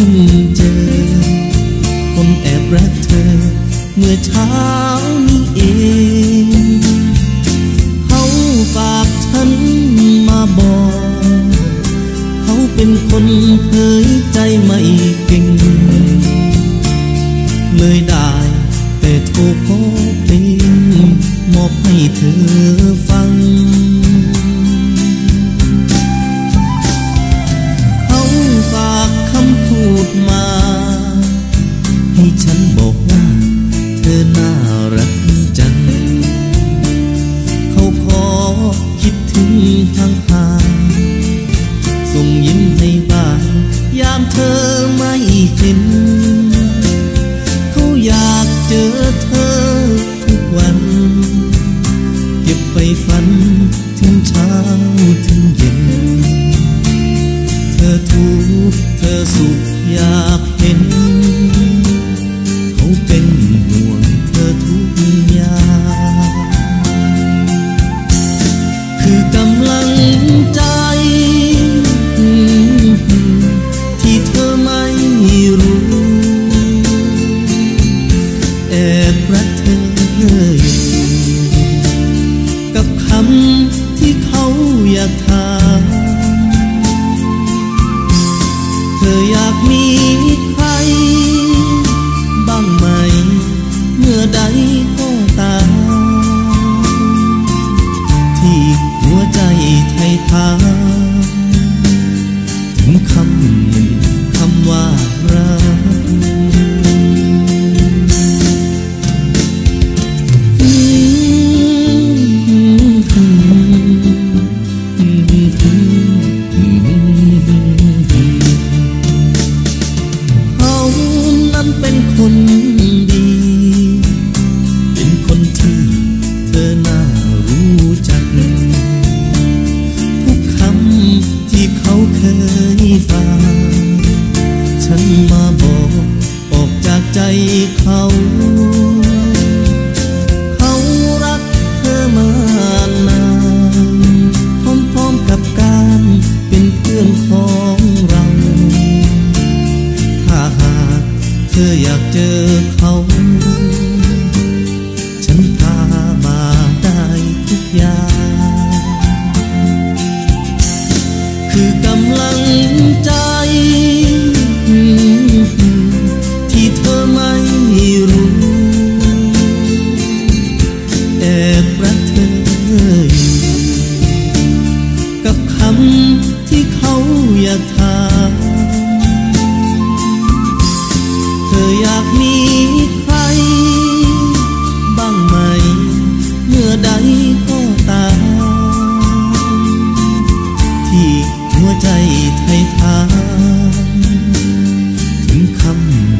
พิ่งเจอ ผมแอบรักเธอ เมื่อเช้านี้เอง เขาฝากฉันมาบอก เขาเป็นคนเผยใจไม่เก่ง ส่งยิ้มให้บ้างยามเธอไม่เห็น เขาอยากเจอเธอทุกวัน เก็บไปฝันถึงเช้าถึงเย็น เธอทุกข์เธอสุขยา อยากถามเธออยากมีใคร บ้างไหม เมื่อใดก็ตาม ที่หัวใจไทยทามถึงคำ come